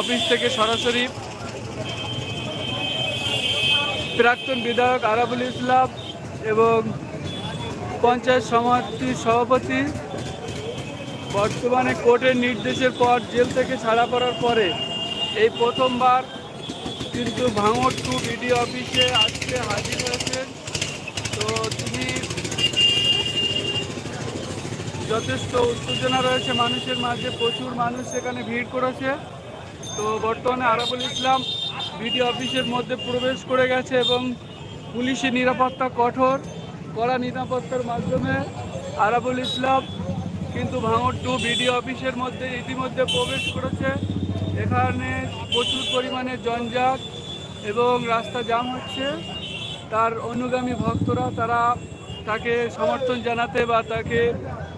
Office থেকে সরাসরি প্রাক্তন বিধায়ক আরাবুল ইসলাম এবং পঞ্চায়েত সমিতির সভাপতি বর্তমানে কোর্টের নির্দেশের পর জেল থেকে ছাড়া পড়ার পরে এই প্রথমবার কিন্তু ভাঙর টু বিডিও অফিসে আজকে হাজির হয়েছেন। তো তিনি যথেষ্ট উত্তেজনা রয়েছে মানুষের মাঝে, প্রচুর মানুষ সেখানে ভিড় করেছে। তো বর্তমানে আরাবুল ইসলাম বিডি অফিসের মধ্যে প্রবেশ করে গেছে এবং পুলিশের নিরাপত্তা কঠোর, কড়া নিরাপত্তার মাধ্যমে আরাবুল ইসলাম কিন্তু ভাঙড় টু বিডি অফিসের মধ্যে ইতিমধ্যে প্রবেশ করেছে। এখানে প্রচুর পরিমাণে জঞ্জাট এবং রাস্তা জাম হচ্ছে। তার অনুগামী ভক্তরা তারা তাকে সমর্থন জানাতে বা তাকে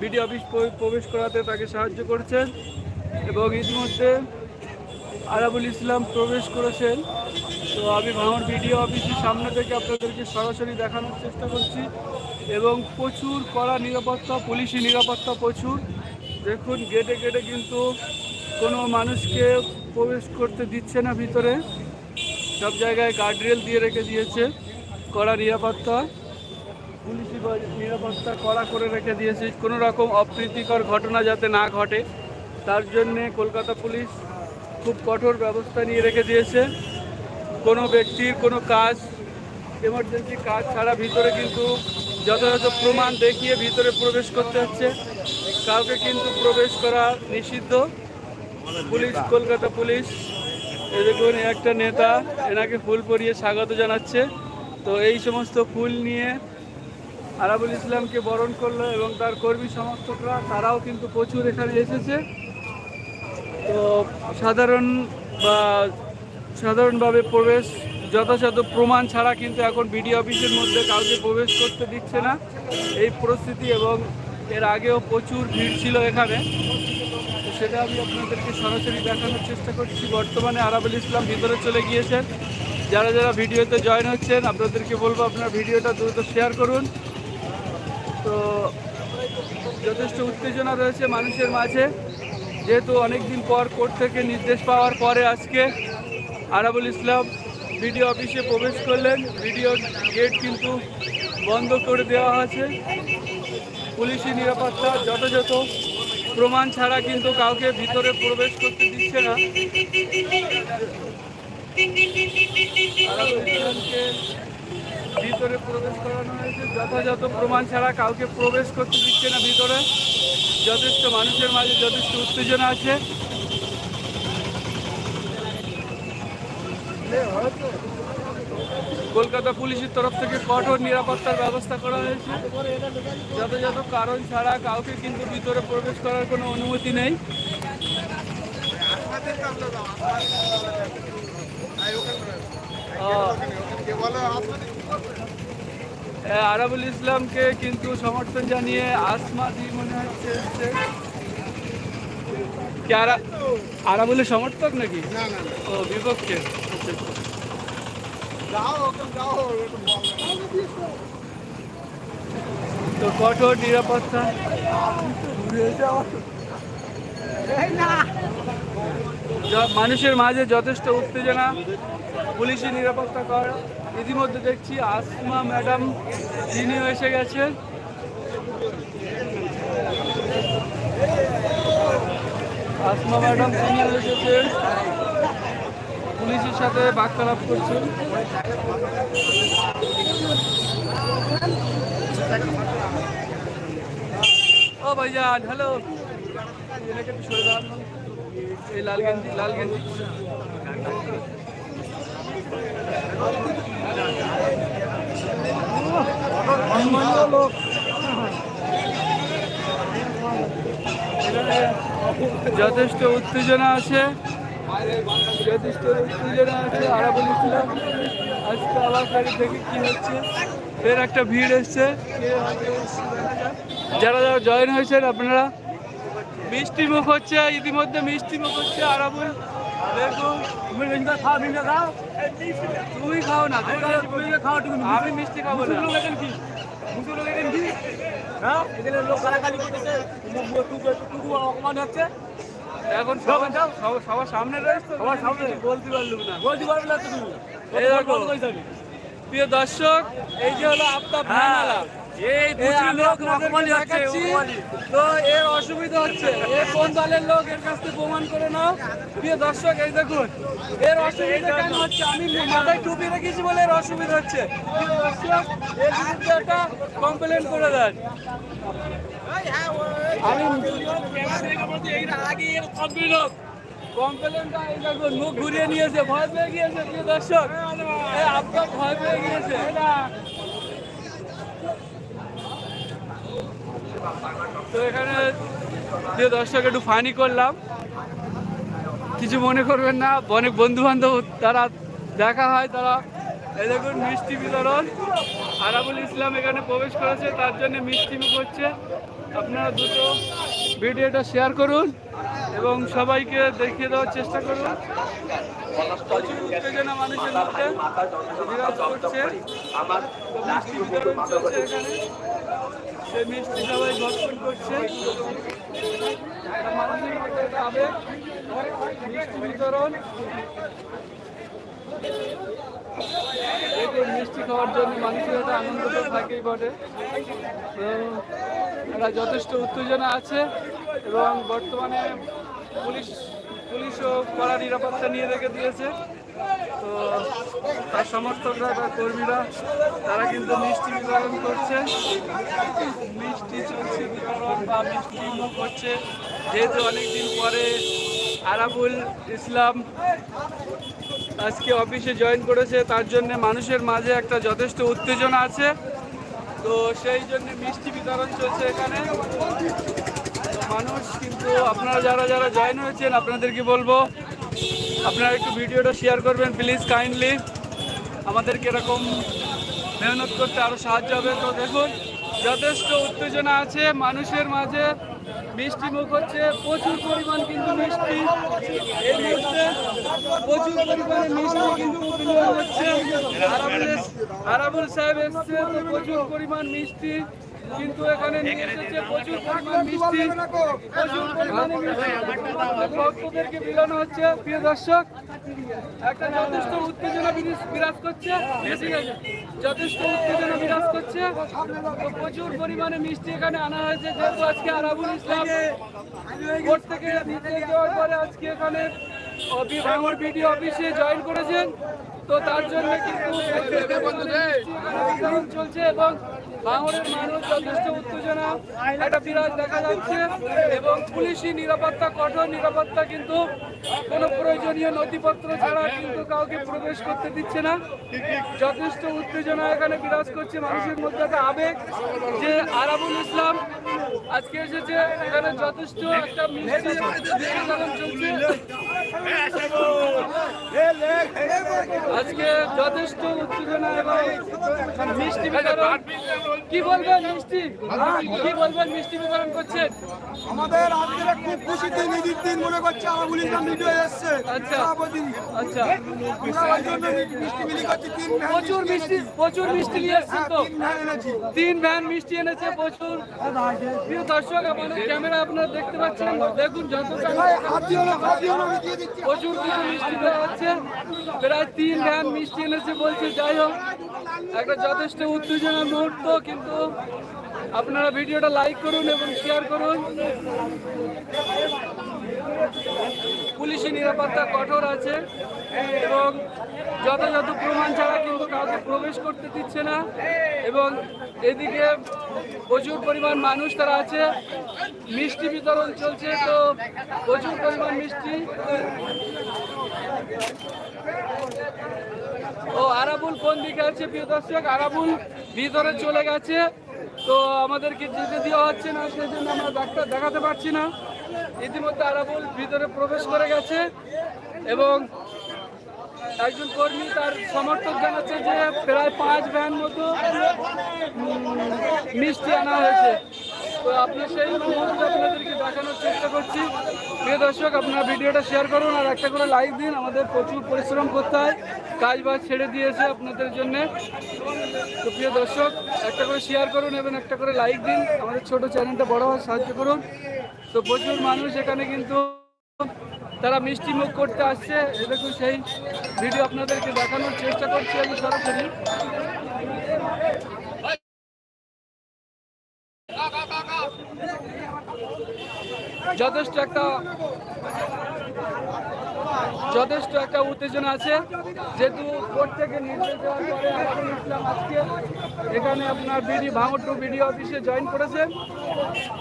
বিডি অফিস প্রবেশ করাতে তাকে সাহায্য করছেন এবং ইতিমধ্যে আরাবুল ইসলাম প্রবেশ করেছেন। তো আমি ভাঙর বিডিও অফিসের সামনে থেকে আপনাদেরকে সরাসরি দেখানোর চেষ্টা করছি। এবং প্রচুর কড়া নিরাপত্তা, পুলিশি নিরাপত্তা প্রচুর। দেখুন গেটে গেটে কিন্তু কোনো মানুষকে প্রবেশ করতে দিচ্ছে না ভিতরে। সব জায়গায় গার্ডরেল দিয়ে রেখে দিয়েছে, কড়া নিরাপত্তা। পুলিশি নিরাপত্তা কড়া করে রেখে দিয়েছে। কোনো রকম অপ্রীতিকর ঘটনা যাতে না ঘটে, তার জন্যে কলকাতা পুলিশ খুব কঠোর ব্যবস্থা নিয়ে রেখে দিয়েছে। কোনো ব্যক্তির কোনো কাজ এমার্জেন্সি কাজ ছাড়া ভিতরে কিন্তু যথাযথ প্রমাণ দেখিয়ে ভিতরে প্রবেশ করতে হচ্ছে। কাউকে কিন্তু প্রবেশ করা নিষিদ্ধ। পুলিশ, কলকাতা পুলিশ, এই দেখুন একটা নেতা, এনাকে ফুল পরিয়ে স্বাগত জানাচ্ছে। তো এই সমস্ত ফুল নিয়ে আরাবুল ইসলামকে বরণ করল এবং তার কর্মী সমর্থকরা, তারাও কিন্তু প্রচুর এখানে এসেছে। তো সাধারণ বা সাধারণভাবে প্রবেশ যথাযথ প্রমাণ ছাড়া কিন্তু এখন বিডি অফিসের মধ্যে কাউকে প্রবেশ করতে দিচ্ছে না। এই পরিস্থিতি এবং এর আগেও প্রচুর ভিড় ছিল এখানে। তো সেটা আমি আপনাদেরকে সরাসরি দেখানোর চেষ্টা করছি। বর্তমানে আরাবুল ইসলাম ভিতরে চলে গিয়েছেন। যারা যারা ভিডিওতে জয়েন হচ্ছেন, আপনাদেরকে বলব আপনার ভিডিওটা দ্রুত শেয়ার করুন। তো যথেষ্ট উত্তেজনা রয়েছে মানুষের মাঝে। যেহেতু অনেক দিন পর কোর্ট থেকে নির্দেশ পাওয়ার পরে আজকে আরাবুল ইসলাম বিডিও অফিসে প্রবেশ করলেন। বিডিও গেট কিন্তু বন্ধ করে দেওয়া আছে। পুলিশি নিরাপত্তা যথাযথ প্রমাণ ছাড়া কিন্তু কাউকে ভিতরে প্রবেশ করতে দিচ্ছে না। আরাবুল ইসলামকে ভিতরে প্রবেশ করানো হয়েছে। যথাযথ প্রমাণ ছাড়া কাউকে প্রবেশ করতে দিচ্ছে না ভিতরে। যথেষ্ট মানুষের মাঝে যথেষ্ট উত্তেজনা আছে। কলকাতা পুলিশের তরফ থেকে কঠোর নিরাপত্তার ব্যবস্থা করা হয়েছে। যথাযথ কারণ ছাড়া কাউকে কিন্তু ভিতরে প্রবেশ করার কোনো অনুমতি নেই। আহ, আরাবুল ইসলামকে কিন্তু সমর্থন জানিয়ে আসমা দি মনে হচ্ছে আরাবুলের সমর্থক নাকি? না না না। ও বিপক্ষে। তো কঠোর নিরাপত্তা। য- মানুষের মাঝে যথেষ্ট উত্তেজনা পুলিশি নিরাপত্তা কর। ইতিমধ্যে দেখছি আসমা ম্যাডাম তিনিও এসে গেছেন আসমা ম্যাডাম তিনিও এসেছেন পুলিশের সাথে বার্তালাপ করছেন ও ভাইজান হ্যালো একটু সরে দাঁড়ান এই লাল গেঞ্জি লাল গেঞ্জি। যথেষ্ট উত্তেজনা আছে। যথেষ্ট উত্তেজনা আছে আরাবুল ইসলাম আজকে আবার দেখে কি হচ্ছে। ফের একটা ভিড় এসছে। যারা যারা জয়েন হয়েছেন আপনারা মিষ্টি মুখ হচ্ছে ইতিমধ্যে মিষ্টি মুখ হচ্ছে। দেখুন তুমি খাও না আমি মিষ্টি খাব না। হ্যাঁ? এখানে সবার সামনে রয়েছে সবার সামনে। বলতে পারলুম না। বলতে পারবে না তুমি। প্রিয় দর্শক এই যে হলো আফতাব মেহমালা এই আমি আপনাদেরকে তো এর অসুবিধা হচ্ছে এ কোন দলের লোক এর কাছ থেকে প্রমাণ করে নাও। প্রিয় দর্শক এই দেখুন এর অসুবিধা কেন হচ্ছে? আমি মাথায় টুপি রেখেছি বলে এর অসুবিধা হচ্ছে। প্রিয় দর্শক এর বিরুদ্ধে একটা কমপ্লেন করে দেন। আমি কমপ্লেনটা এই দেখুন মুখ ঘুরিয়ে নিয়েছে ভয় পেয়ে গিয়েছে প্রিয় দর্শক। আপনার ভয় পেয়ে গিয়েছে। তো এখানে যে দর্শক, একটু ফানি করলাম। কিছু মনে করবেন না, অনেক বন্ধু বান্ধব তারা দেখা হয়, তারা, এই দেখুন, মিষ্টি বিতরণ। আরাবুল ইসলাম এখানে প্রবেশ করেছে, তার জন্য মিষ্টি হচ্ছে। আপনারা দুটো ভিডিওটা শেয়ার করুন এবং সবাইকে দেখিয়ে দেওয়ার চেষ্টা করুন। প্রচুর উত্তেজনা মানুষের মধ্যে বিরাজ করছে। মিষ্টি বিতরণ চলছে এখানে সেই মিষ্টি সবাই ভক্ষণ করছে। মানুষের মিষ্টি বিতরণ। এতে মিষ্টি খাওয়ার জন্য মানুষের একটা আনন্দ তো থাকেই বটে। তো যথেষ্ট উত্তেজনা আছে এবং বর্তমানে পুলিশ পুলিশও কড়া নিরাপত্তা নিয়ে রেখে দিয়েছে। তো তার সমর্থকরা বা কর্মীরা, তারা কিন্তু মিষ্টি বিতরণ করছে। মিষ্টি চলছে, বিতরণ বা মিষ্টি করছে যেহেতু অনেকদিন পরে আরাবুল ইসলাম আজকে অফিসে জয়েন করেছে, তার জন্য মানুষের মাঝে একটা যথেষ্ট উত্তেজনা আছে। তো সেই জন্য মিষ্টি বিতরণ চলছে এখানে। মানুষ কিন্তু, আপনারা যারা যারা জয়েন হয়েছেন, আপনাদেরকে বলব, আপনারা একটু ভিডিওটা শেয়ার করবেন প্লিজ কাইন্ডলি আমাদেরকে এরকম মেহনত করতে আরও সাহায্য হবে। তো দেখুন, যথেষ্ট উত্তেজনা আছে মানুষের মাঝে। মিষ্টি মুখ হচ্ছে প্রচুর পরিমাণ কিন্তু মিষ্টি। প্রচুর পরিমাণে মিষ্টি কিন্তু হচ্ছে। আরাবুল সাহেব এসছে প্রচুর পরিমাণ মিষ্টি। কিন্তু এখানে নিয়ে এসেছে প্রচুর পরিমাণ মিষ্টি প্রচুর পরিমাণে মিষ্টি ভক্তদেরকে বিলানো হচ্ছে প্রিয় দর্শক একটা যথেষ্ট উত্তেজনা বিরাজ- করছে ঠিক আছে? যথেষ্ট উত্তেজনা বিরাজ করছে প্রচুর পরিমাণে মিষ্টি এখানে আনা হয়েছে যেহেতু আজকে আরাবুল ইসলাম কোর্ট থেকে নির্দেশ দেওয়ার পরে আজকে এখানে ভাঙড় বিডি অফিসে জয়েন করেছেন তো তার জন্য কিন্তু চলছে এবং ভাঙড়ের মানুষ যথেষ্ট উত্তেজনা, একটা বিরাজ দেখা যাচ্ছে এবং পুলিশি নিরাপত্তা, কঠোর নিরাপত্তা কিন্তু কোনো প্রয়োজনীয় নথিপত্র ছাড়া কিন্তু কাউকে প্রবেশ করতে দিচ্ছে না। যথেষ্ট উত্তেজনা এখানে বিরাজ করছে মানুষের মধ্যে একটা আবেগ যে আরাবুল ইসলাম আজকে এসেছে, এখানে যথেষ্ট একটা মিষ্টি আজকে যথেষ্ট উত্তেজনা এবং মিষ্টি বিতরণ কি বলবেন মিষ্টি? কি বলবেন মিষ্টি বিতরণ করছেন? আমাদের আজকে খুব খুশি দিন মনে করছে ভিডিও এসছে। আচ্ছা। আচ্ছা। আমরা প্রচুর মিষ্টি প্রচুর মিষ্টি নিয়ে এসছেন হ্যাঁ, তো তিন ভ্যান মিষ্টি এনেছে প্রচুর। প্রিয় দর্শক আমাদের ক্যামেরা আপনারা দেখতে পাচ্ছেন? দেখুন যত প্রচুর কিছু মিষ্টি দেওয়া হচ্ছে প্রায় তিন ভ্যান মিষ্টি এনেছে বলছে যাই হোক একটা যথেষ্ট উত্তেজনার মুহূর্ত। কিন্তু আপনারা ভিডিওটা লাইক করুন এবং শেয়ার করুন। পুলিশি নিরাপত্তা কঠোর আছে এবং যথাযথ প্রমাণ ছাড়া কিন্তু কাউকে প্রবেশ করতে দিচ্ছে না এবং এদিকে প্রচুর পরিমাণ মানুষ তারা আছে। মিষ্টি বিতরণ চলছে, তো প্রচুর পরিমাণ মিষ্টি। ও আরাবুল কোন দিকে আছে, প্রিয় দর্শক? আরাবুল ভিতরে চলে গেছে। তো আমাদেরকে যেতে দেওয়া হচ্ছে না সেই জন্য আমরা ডাক্তার দেখাতে পারছি না। ইতিমধ্যে আরাবুল ভিতরে প্রবেশ করে গেছে এবং একজন কর্মী তার সমর্থক জানাচ্ছে যে প্রায় পাঁচ ভ্যান মতো মিষ্টি আনা হয়েছে। তো সেই মুহূর্তে আপনাদেরকে দেখানোর চেষ্টা করছি। প্রিয় দর্শক, আপনারা ভিডিওটা শেয়ার করুন আর একটা করে লাইক দিন। আমাদের প্রচুর পরিশ্রম করতে হয়। কাজ বাজ ছেড়ে দিয়েছে আপনাদের জন্য। তো প্রিয় দর্শক, একটা করে শেয়ার করুন এবং একটা করে লাইক দিন। আমাদের ছোট চ্যানেলটা বড় হওয়ার সাহায্য করুন। তো প্রচুর মানুষ এখানে কিন্তু তারা মিষ্টি মুখ করতে আসছে। দেখুন সেই ভিডিও আপনাদেরকে দেখানোর চেষ্টা করছি আমি সরাসরি। যথেষ্ট একটা যথেষ্ট একটা উত্তেজনা আছে। যেহেতু কোর্ট থেকে নির্দেশ দেওয়ার পরে আলাদুল ইসলাম আজকে এখানে আপনার বিডি ভাঙর টু বিডি অফিসে জয়েন করেছে।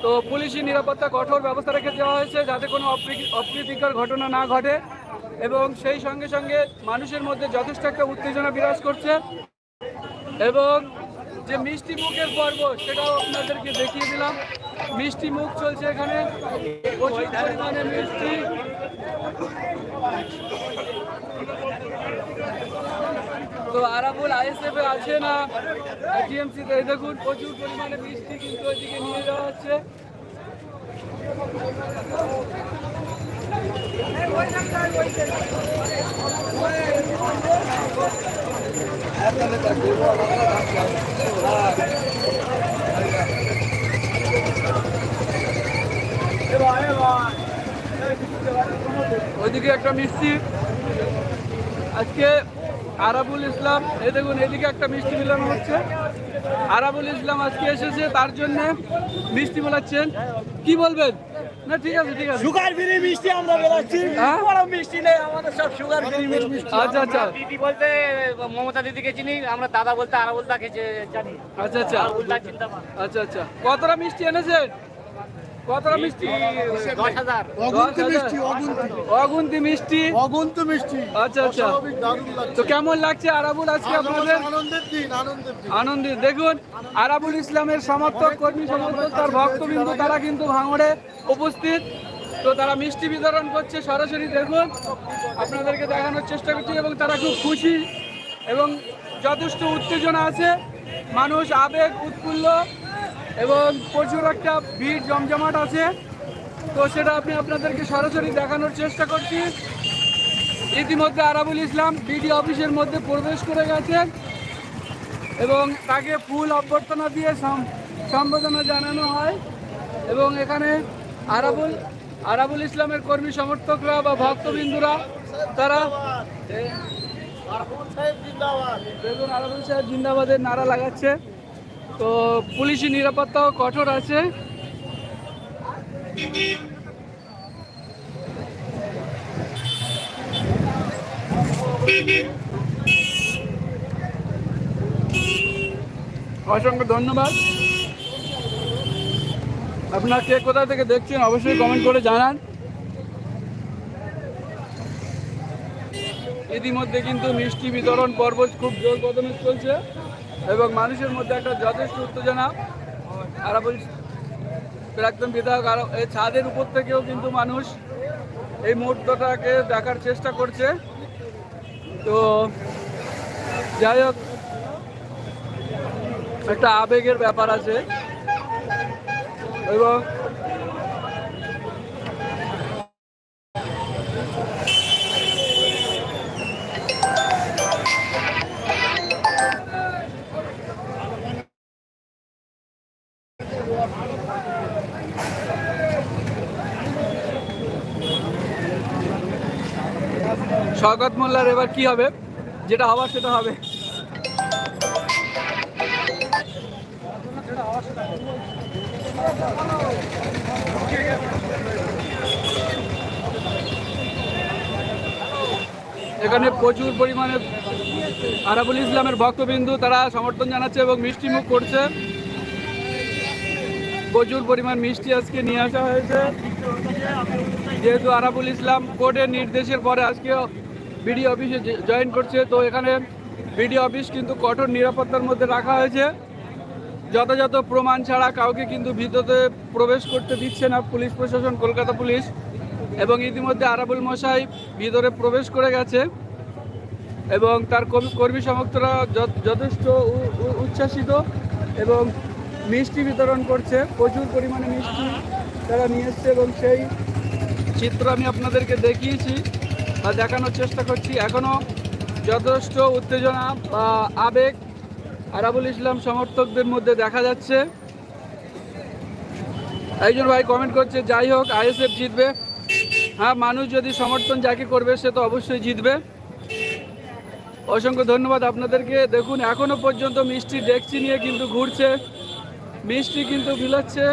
তো পুলিশি নিরাপত্তা কঠোর ব্যবস্থা রেখে দেওয়া হয়েছে যাতে কোনো অপ্রী- অপ্রীতিকর ঘটনা না ঘটে এবং সেই সঙ্গে সঙ্গে মানুষের মধ্যে যথেষ্ট একটা উত্তেজনা বিরাজ করছে। এবং যে মিষ্টি মুখের পর্ব, সেটাও আপনাদেরকে দেখিয়ে দিলাম। মিষ্টি মুখ চলছে এখানে। মিষ্টি। তো আরাবুল আইএসএফ আছে না? টিএমসি তে দেখুন, প্রচুর পরিমাণে মিষ্টি কিন্তু ওইদিকে নিয়ে যাওয়া হচ্ছে। ওইদিকে একটা মিষ্টি। আজকে আরাবুল ইসলাম, এই দেখুন এদিকে একটা মিষ্টি মিলানো হচ্ছে। আরাবুল ইসলাম আজকে এসেছে, তার জন্য মিষ্টি মেলাচ্ছেন। কি বলবেন? না ঠিক আছে ঠিক আছে। সুগার ফ্রি মিষ্টি আমরা বেরাচ্ছি। হ্যাঁ? বড় মিষ্টি নেই আমাদের সব সুগার ফ্রি মিষ্টি। আচ্ছা আচ্ছা। দিদি বলতে মমতা দিদিকে চিনি আমরা দাদা বলতে আরাবুল বলতে জানি। আচ্ছা আচ্ছা। আচ্ছা আচ্ছা। কতটা মিষ্টি এনেছেন? কতটা মিষ্টি? অগুন্তি মিষ্টি অগুন্তি। মিষ্টি? আচ্ছা আচ্ছা। তো কেমন লাগছে আরাবুল আজকে আপনাদের? আনন্দিত দেখুন আরাবুল ইসলামের সমর্থক কর্মী সমর্থক তার ভক্তবিন্দু তারা কিন্তু ভাঙড়ে উপস্থিত। তো তারা মিষ্টি বিতরণ করছে সরাসরি দেখুন। আপনাদেরকে দেখানোর চেষ্টা করছি এবং তারা খুব খুশি এবং যথেষ্ট উত্তেজনা আছে। মানুষ আবেগ উৎফুল্ল। এবং প্রচুর একটা ভিড় জমজমাট আছে। তো সেটা আপনি আপনাদেরকে সরাসরি দেখানোর চেষ্টা করছি। ইতিমধ্যে আরাবুল ইসলাম বিডি অফিসের মধ্যে প্রবেশ করে গেছেন এবং তাকে ফুল অভ্যর্থনা দিয়ে সম্বোধনা জানানো হয় এবং এখানে আরাবুল আরাবুল ইসলামের কর্মী সমর্থকরা বা ভক্তবিন্দুরা তারা আরাবুল সাহেব জিন্দাবাদের নারা লাগাচ্ছে। তো পুলিশি নিরাপত্তাও কঠোর আছে। অসংখ্য ধন্যবাদ। আপনার কে কোথা থেকে দেখছেন অবশ্যই কমেন্ট করে জানান। ইতিমধ্যে কিন্তু মিষ্টি বিতরণ পর্ব খুব জোর কদমে চলছে। এবং মানুষের মধ্যে একটা যথেষ্ট উত্তেজনা আরাবুল প্রাক্তন বিধায়ক আরও এই ছাদের উপর থেকেও কিন্তু মানুষ এই মুহূর্তটাকে দেখার চেষ্টা করছে। তো যাই হোক, একটা আবেগের ব্যাপার আছে। এবং শওকত মোল্লার, এবার কি হবে? যেটা হবার সেটা হবে। এখানে প্রচুর পরিমাণে আরাবুল ইসলামের ভক্তবিন্দু, তারা সমর্থন জানাচ্ছে এবং মিষ্টিমুখ করছে। প্রচুর পরিমাণ মিষ্টি আজকে নিয়ে আসা হয়েছে। যেহেতু আরাবুল ইসলাম কোর্টের নির্দেশের পরে আজকে বিডি অফিসে জয়েন করছে, তো এখানে বিডি অফিস কিন্তু কঠোর নিরাপত্তার মধ্যে রাখা হয়েছে। যথাযথ প্রমাণ ছাড়া কাউকে কিন্তু ভিতরে প্রবেশ করতে দিচ্ছে না পুলিশ প্রশাসন, কলকাতা পুলিশ। এবং ইতিমধ্যে আরাবুল মশাই ভিতরে প্রবেশ করে গেছে। এবং তার কর্মী- সমর্থকরা যথেষ্ট উচ্ছ্বাসিত। এবং মিষ্টি বিতরণ করছে, প্রচুর পরিমাণে মিষ্টি তারা নিয়ে এসছে এবং সেই চিত্র আমি আপনাদেরকে দেখিয়েছি বা দেখানোর চেষ্টা করছি। এখনও যথেষ্ট উত্তেজনা বা আবেগ আরাবুল ইসলাম সমর্থকদের মধ্যে দেখা যাচ্ছে। একজন ভাই কমেন্ট করছে, যাই হোক, আইএসএফ জিতবে। হ্যাঁ মানুষ যদি সমর্থন যাকে করবে, সে তো অবশ্যই জিতবে। অসংখ্য ধন্যবাদ আপনাদেরকে। দেখুন, এখনও পর্যন্ত মিষ্টি ডেকচি নিয়ে কিন্তু ঘুরছে। মিষ্টি কিন্তু বিলাচ্ছে।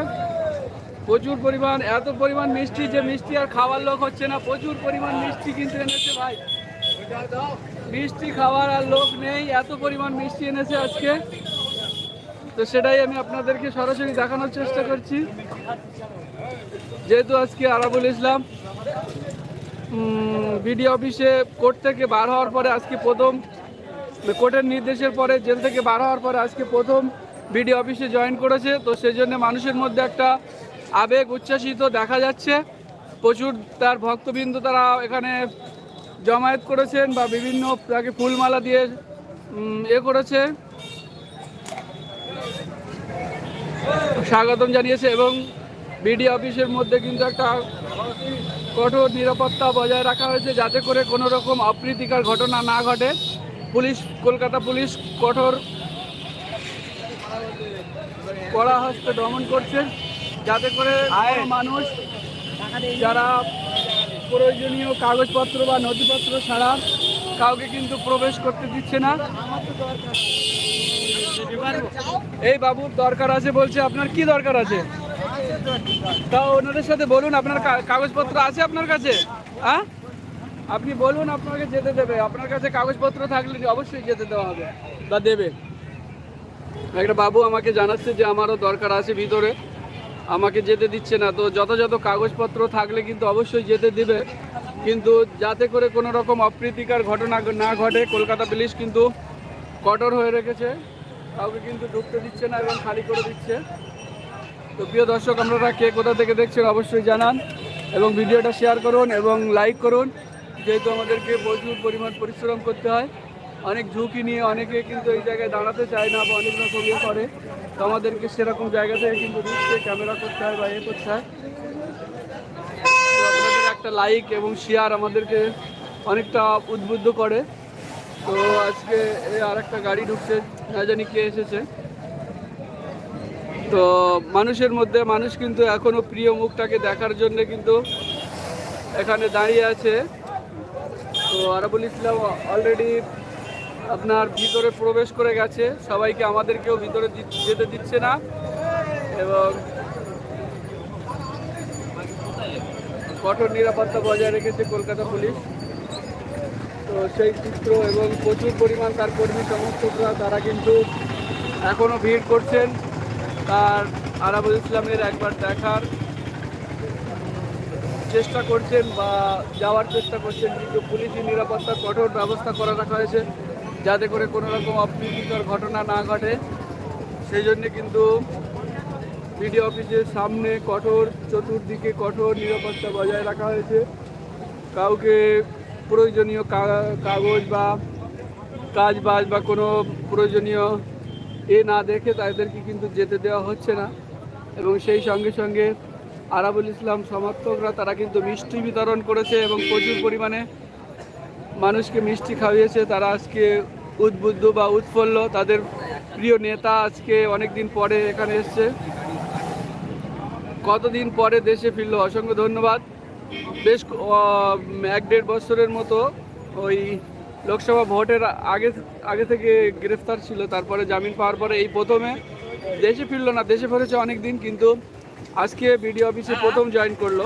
প্রচুর পরিমাণ, এত পরিমাণ মিষ্টি যে মিষ্টি আর খাওয়ার লোক হচ্ছে না। প্রচুর পরিমাণ মিষ্টি কিন্তু এনেছে ভাই। মিষ্টি খাওয়ার আর লোক নেই, এত পরিমাণ মিষ্টি এনেছে আজকে। তো সেটাই আমি আপনাদেরকে সরাসরি দেখানোর চেষ্টা করছি। যেহেতু আজকে আরাবুল ইসলাম বিডি অফিসে কোর্ট থেকে বার হওয়ার পরে আজকে প্রথম, কোর্টের নির্দেশের পরে জেল থেকে বার হওয়ার পরে আজকে প্রথম বিডি অফিসে জয়েন করেছে, তো সেই জন্য মানুষের মধ্যে একটা আবেগ উচ্ছ্বাসিত দেখা যাচ্ছে। প্রচুর তার ভক্তবৃন্দ তারা এখানে জমায়েত করেছেন বা বিভিন্ন তাকে ফুলমালা দিয়ে এ করেছে। স্বাগতম জানিয়েছে এবং বিডি অফিসের মধ্যে কিন্তু একটা কঠোর নিরাপত্তা বজায় রাখা হয়েছে যাতে করে কোনো রকম অপ্রীতিকর ঘটনা না ঘটে। পুলিশ, কলকাতা পুলিশ কঠোর কড়া হস্তে দমন করছে যাতে করে মানুষ যারা প্রয়োজনীয় কাগজপত্র বা নথিপত্র ছাড়া কাউকে কিন্তু প্রবেশ করতে দিচ্ছে না। এই বাবুর দরকার আছে বলছে আপনার কি দরকার আছে? তা ওনাদের সাথে বলুন আপনার কাগজপত্র আছে আপনার কাছে? হ্যাঁ? আপনি বলুন আপনাকে যেতে দেবে। আপনার কাছে কাগজপত্র থাকলে অবশ্যই যেতে দেওয়া হবে বা দেবে। একটা বাবু আমাকে জানাচ্ছে যে আমারও দরকার আছে ভিতরে। আমাকে যেতে দিচ্ছে না। তো যথাযথ কাগজপত্র থাকলে কিন্তু অবশ্যই যেতে দিবে। কিন্তু যাতে করে কোনো রকম অপ্রীতিকর ঘটনা না ঘটে, কলকাতা পুলিশ কিন্তু কঠোর হয়ে রেখেছে। কাউকে কিন্তু ঢুকতে দিচ্ছে না এবং খালি করে দিচ্ছে। তো প্রিয় দর্শক, আপনারা কে কোথা থেকে দেখছেন অবশ্যই জানান এবং ভিডিওটা শেয়ার করুন এবং লাইক করুন। যেহেতু আমাদেরকে প্রচুর পরিমাণ পরিশ্রম করতে হয়। অনেক ঝুঁকি নিয়ে অনেকে কিন্তু এই জায়গায় দাঁড়াতে চায় না বা অনেক রকম ইয়ে করে। তো আমাদেরকে সেরকম জায়গা থেকে কিন্তু ঢুকতে ক্যামেরা করতে হয় বা ইয়ে করতে হয়। আপনাদের একটা লাইক এবং শেয়ার আমাদেরকে অনেকটা উদ্বুদ্ধ করে। তো আজকে আর একটা গাড়ি ঢুকছে, না জানি কে এসেছে। তো মানুষের মধ্যে, মানুষ কিন্তু এখনও প্রিয় মুখটাকে দেখার জন্য কিন্তু এখানে দাঁড়িয়ে আছে। তো আরাবুল ইসলাম অলরেডি আপনার ভিতরে প্রবেশ করে গেছে। সবাইকে আমাদেরকেও ভিতরে যেতে দিচ্ছে না। এবং কঠোর নিরাপত্তা বজায় রেখেছে কলকাতা পুলিশ। তো সেই চিত্র এবং প্রচুর পরিমাণ তার কর্মী সমর্থকরা, তারা কিন্তু এখনও ভিড় করছেন। তার আরাবুল ইসলামের একবার দেখার চেষ্টা করছেন বা যাওয়ার চেষ্টা করছেন, কিন্তু পুলিশি নিরাপত্তা কঠোর ব্যবস্থা করা রাখা হয়েছে যাতে করে কোনো রকম অপ্রীতিকর ঘটনা না ঘটে। সেই জন্যে কিন্তু বিডি অফিসের সামনে কঠোর, চতুর্দিকে কঠোর নিরাপত্তা বজায় রাখা হয়েছে। কাউকে প্রয়োজনীয় কাগজ বা কাজ বাজ বা কোনো প্রয়োজনীয় এ না দেখে তাদেরকে কিন্তু যেতে দেওয়া হচ্ছে না। এবং সেই সঙ্গে সঙ্গে আরাবুল ইসলাম সমর্থকরা, তারা কিন্তু মিষ্টি বিতরণ করেছে এবং প্রচুর পরিমাণে মানুষকে মিষ্টি খাইয়েছে তারা আজকে উদ্বুদ্ধ বা উৎফুল্ল। তাদের প্রিয় নেতা আজকে অনেক দিন পরে এখানে এসছে। কতদিন পরে দেশে ফিরল? অসংখ্য ধন্যবাদ। বেশ এক দেড় বছরের মতো ওই লোকসভা ভোটের আগে আগে থেকে গ্রেফতার ছিল, তারপরে জামিন পাওয়ার পরে এই প্রথমে দেশে ফিরল না, দেশে ফিরেছে অনেক দিন কিন্তু আজকে বিডি অফিসে প্রথম জয়েন করল।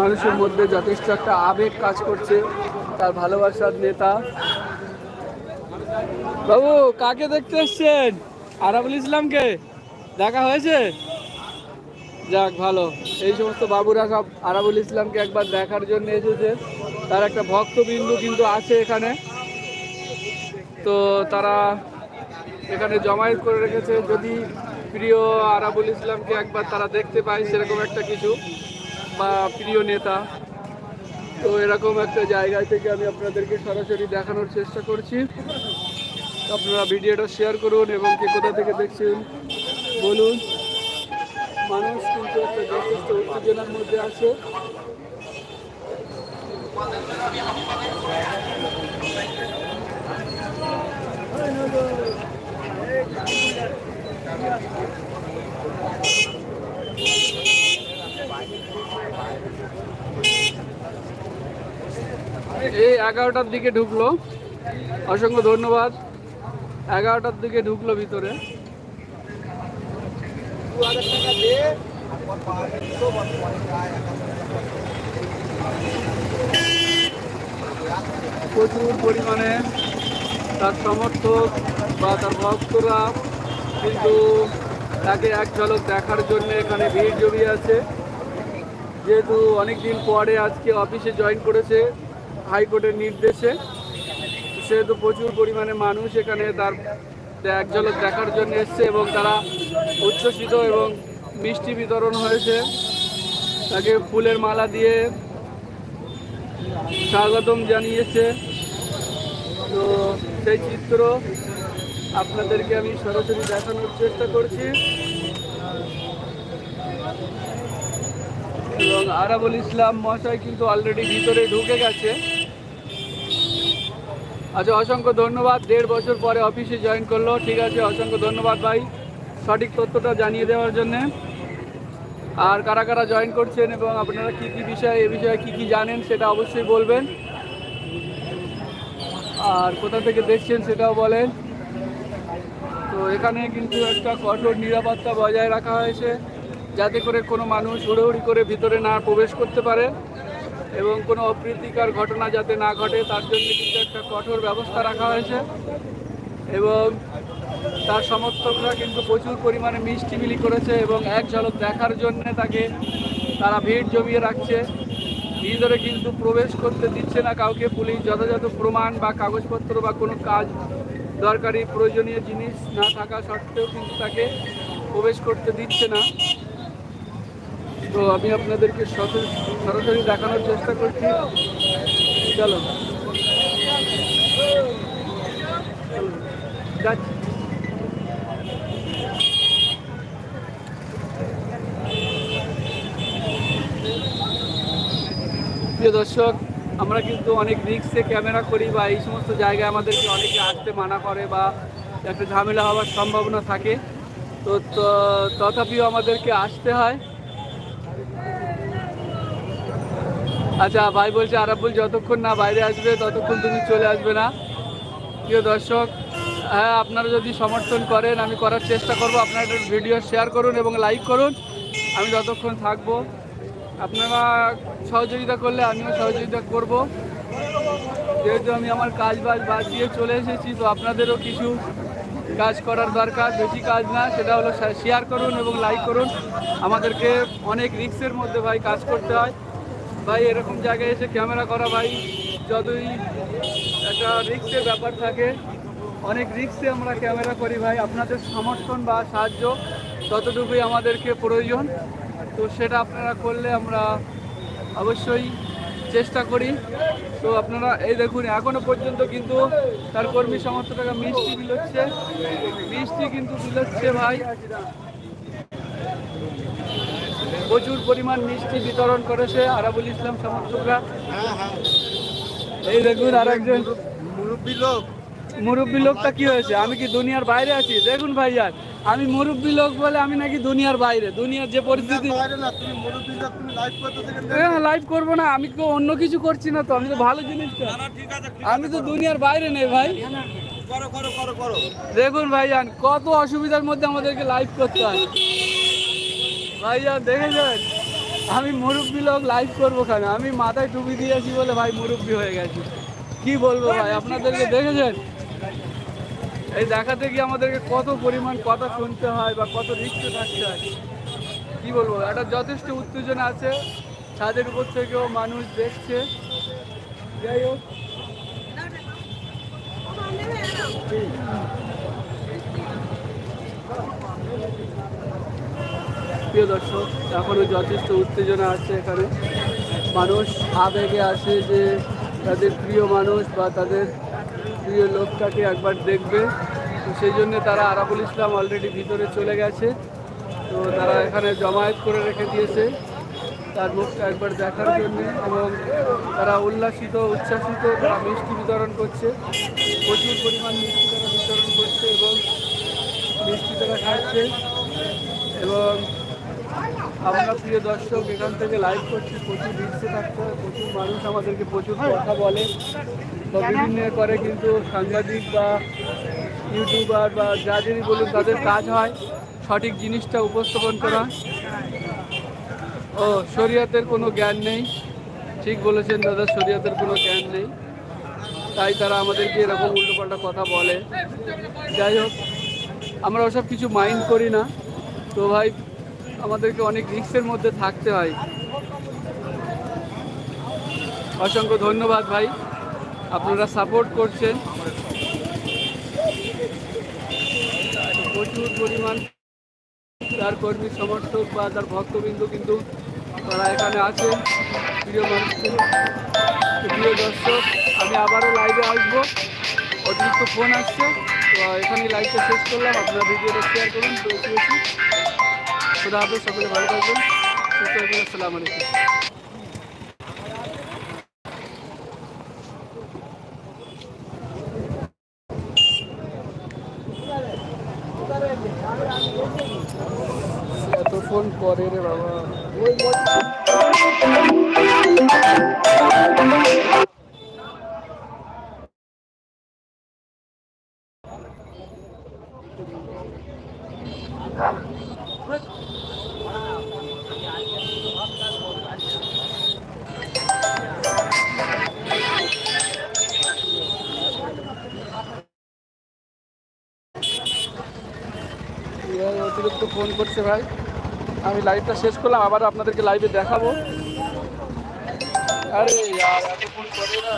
মানুষের মধ্যে যথেষ্ট একটা আবেগ কাজ করছে, তার ভালোবাসার নেতা। বাবু, কাকে দেখতে এসছেন? আরাবুল ইসলামকে। দেখা হয়েছে? যাক, ভালো। এই সমস্ত বাবুরা সব আরাবুল ইসলামকে একবার দেখার জন্য এসেছে। তার একটা ভক্তবিন্দু কিন্তু আছে এখানে। তো তারা এখানে জমায়েত করে রেখেছে। যদি প্রিয় আরাবুল ইসলামকে একবার তারা দেখতে পায়, সেরকম একটা কিছু। বা প্রিয় নেতা। তো এরকম একটা জায়গায় থেকে আমি আপনাদেরকে সরাসরি দেখানোর চেষ্টা করছি। আপনারা ভিডিওটা শেয়ার করুন এবং কে কোথা থেকে দেখছেন, বলুন। মানুষ কিন্তু একটা যথেষ্ট উত্তেজনার মধ্যে আছে। এই এগারোটার দিকে ঢুকলো। অসংখ্য ধন্যবাদ। এগারোটার দিকে ঢুকলো ভিতরে। প্রচুর পরিমাণে তার সমর্থক বা তার ভক্তরা কিন্তু তাকে এক ঝলক দেখার জন্য এখানে ভিড় জমিয়ে আছে। যেহেতু অনেক দিন পরে আজকে অফিসে জয়েন করেছে হাইকোর্টের নির্দেশে। সেহেতু প্রচুর পরিমাণে মানুষ এখানে তার এক ঝলক দেখার জন্য এসছে এবং তারা উচ্ছ্বসিত এবং মিষ্টি বিতরণ হয়েছে। তাকে ফুলের মালা দিয়ে স্বাগতম জানিয়েছে। তো সেই চিত্র আপনাদেরকে আমি সরাসরি দেখানোর চেষ্টা করছি। এবং আরাবুল ইসলাম মহাশয় কিন্তু অলরেডি ভিতরে ঢুকে গেছে। আচ্ছা অসংখ্য ধন্যবাদ। দেড় বছর পরে অফিসে জয়েন করল। ঠিক আছে, অসংখ্য ধন্যবাদ ভাই সঠিক তথ্যটা জানিয়ে দেওয়ার জন্যে। আর কারা কারা জয়েন করছেন এবং আপনারা কি কি বিষয়ে, এ বিষয়ে কি কি জানেন সেটা অবশ্যই বলবেন। আর কোথা থেকে দেখছেন সেটাও বলেন। তো এখানে কিন্তু একটা কঠোর নিরাপত্তা বজায় রাখা হয়েছে। যাতে করে কোনো মানুষ হুড়োহুড়ি করে ভিতরে না প্রবেশ করতে পারে এবং কোনো অপ্রীতিকর ঘটনা যাতে না ঘটে, তার জন্য কিন্তু একটা কঠোর ব্যবস্থা রাখা হয়েছে এবং তার সমর্থকরা কিন্তু প্রচুর পরিমাণে মিষ্টি বিলি করেছে এবং এক ঝলক দেখার জন্য তাকে তারা ভিড় জমিয়ে রাখছে। ভিতরে কিন্তু প্রবেশ করতে দিচ্ছে না কাউকে। পুলিশ যথাযথ প্রমাণ বা কাগজপত্র বা কোনো কাজ দরকারি প্রয়োজনীয় জিনিস না থাকা সত্ত্বেও কিন্তু তাকে প্রবেশ করতে দিচ্ছে না। তো আমি আপনাদেরকে সরাসরি দেখানোর চেষ্টা করছি। চলো। যাচ্ছি। প্রিয় দর্শক, আমরা কিন্তু অনেক রিক্সে ক্যামেরা করি বা এই সমস্ত জায়গায় আমাদেরকে অনেকে আসতে মানা করে বা একটা ঝামেলা হওয়ার সম্ভাবনা থাকে। ত- তথাপিও আমাদেরকে আসতে হয়। আচ্ছা ভাই বলছে আরাবুল যতক্ষণ না বাইরে আসবে, ততক্ষণ তুমি চলে আসবে না। প্রিয় দর্শক হ্যাঁ আপনারা যদি সমর্থন করেন, আমি করার চেষ্টা করব। আপনারা ভিডিও শেয়ার করুন এবং লাইক করুন। আমি যতক্ষণ থাকব, আপনারা সহযোগিতা করলে আমিও সহযোগিতা করব। যেহেতু আমি আমার কাজ বাজ বাদ দিয়ে চলে এসেছি, তো আপনাদেরও কিছু কাজ করার দরকার। বেশি কাজ না, সেটা হলো শেয়ার করুন এবং লাইক করুন। আমাদেরকে অনেক রিক্সের মধ্যে ভাই কাজ করতে হয়। ভাই, এরকম জায়গায় এসে ক্যামেরা করা ভাই, যতই একটা রিক্সের ব্যাপার থাকে, অনেক রিক্সে আমরা ক্যামেরা করি ভাই। আপনাদের সমর্থন বা সাহায্য ততটুকুই আমাদেরকে প্রয়োজন। তো সেটা আপনারা করলে আমরা অবশ্যই চেষ্টা করি। তো আপনারা, এই দেখুন, এখনও পর্যন্ত কিন্তু তার কর্মী সমস্ত টাকা মিষ্টি বিলোচ্ছে। মিষ্টি কিন্তু বিলোচ্ছে ভাই। প্রচুর পরিমাণ মিষ্টি বিতরণ করেছে আরাবুল ইসলাম সমর্থকরা। এই দেখুন আর একজন মুরব্বী লোক মুরব্বী লোকটা কি হয়েছে? আমি কি দুনিয়ার বাইরে আছি? দেখুন ভাইয়ার আমি মুরব্বী লোক বলে আমি নাকি দুনিয়ার বাইরে। দুনিয়ার যে পরিস্থিতি তুমি লাইভ করব না আমি তো অন্য কিছু করছি না তো আমি তো ভালো জিনিস আমি তো দুনিয়ার বাইরে নেই ভাই। দেখুন ভাইজান কত অসুবিধার মধ্যে আমাদেরকে লাইভ করতে হয়। ভাইজান দেখেছেন আমি মুরব্বী লোক লাইভ করব কেন? আমি মাথায় টুপি দিয়েছি বলে ভাই মুরব্বী হয়ে গেছি। কি বলব ভাই, আপনাদেরকে দেখেছেন এই দেখাতে গিয়ে আমাদেরকে কত পরিমাণ কথা শুনতে হয় বা কত রিক্সে থাকতে হয়। কি বলব, একটা যথেষ্ট উত্তেজনা আছে। ছাদের উপর থেকেও মানুষ দেখছে। যাই হোক। প্রিয় দর্শক এখনও যথেষ্ট উত্তেজনা আছে এখানে। মানুষ আবেগে আসে যে তাদের প্রিয় মানুষ বা তাদের প্রিয় লোকটাকে একবার দেখবে। তো সেই জন্যে তারা আরাবুল ইসলাম অলরেডি ভিতরে চলে গেছে। তো তারা এখানে জমায়েত করে রেখে দিয়েছে তার মুখটা একবার দেখার জন্য এবং তারা উল্লাসিত, উচ্ছ্বাসিত, তারা মিষ্টি বিতরণ করছে। প্রচুর পরিমাণ মিষ্টি তারা বিতরণ করছে এবং মিষ্টি তারা খাচ্ছে এবং আমরা প্রিয় দর্শক এখান থেকে লাইভ করছি। প্রচুর রিক্সে থাকতে হয় প্রচুর মানুষ আমাদেরকে প্রচুর কথা বলে। বা বিভিন্ন করে কিন্তু সাংবাদিক বা ইউটিউবার বা যা যাদেরই বলুন তাদের কাজ হয় সঠিক জিনিসটা উপস্থাপন করা। ও শরীয়তের কোনো জ্ঞান নেই। ঠিক বলেছেন দাদা শরীয়তের কোনো জ্ঞান নেই। তাই তারা আমাদেরকে এরকম উল্টোপাল্টা কথা বলে। যাই হোক আমরা ওসব কিছু মাইন্ড করি না। তো ভাই আমাদেরকে অনেক রিস্কের মধ্যে থাকতে হয়। অসংখ্য ধন্যবাদ ভাই। আপনারা সাপোর্ট করছেন। প্রচুর পরিমাণ তার কর্মী সমর্থক বা তার ভক্তবৃন্দ কিন্তু তারা এখানে আছে প্রিয় মানুষদের তো প্রিয় দর্শক, আমি আবারও লাইভে আসব। অতিরিক্ত ফোন আসছে। তো এখানেই লাইভটা শেষ করলাম। আপনারা ভিডিওটা শেয়ার করুন। বেশি খুদা হাফেজ সকলে ভালো থাকবেন। সুস্থ থাকবেন আসসালামু আলাইকুম। ফোন করে রে বাবা। ভাই ফোন করছে ভাই। আমি লাইভটা শেষ করলাম আবার আপনাদেরকে লাইভে দেখাবো। আরে ফোন করে না।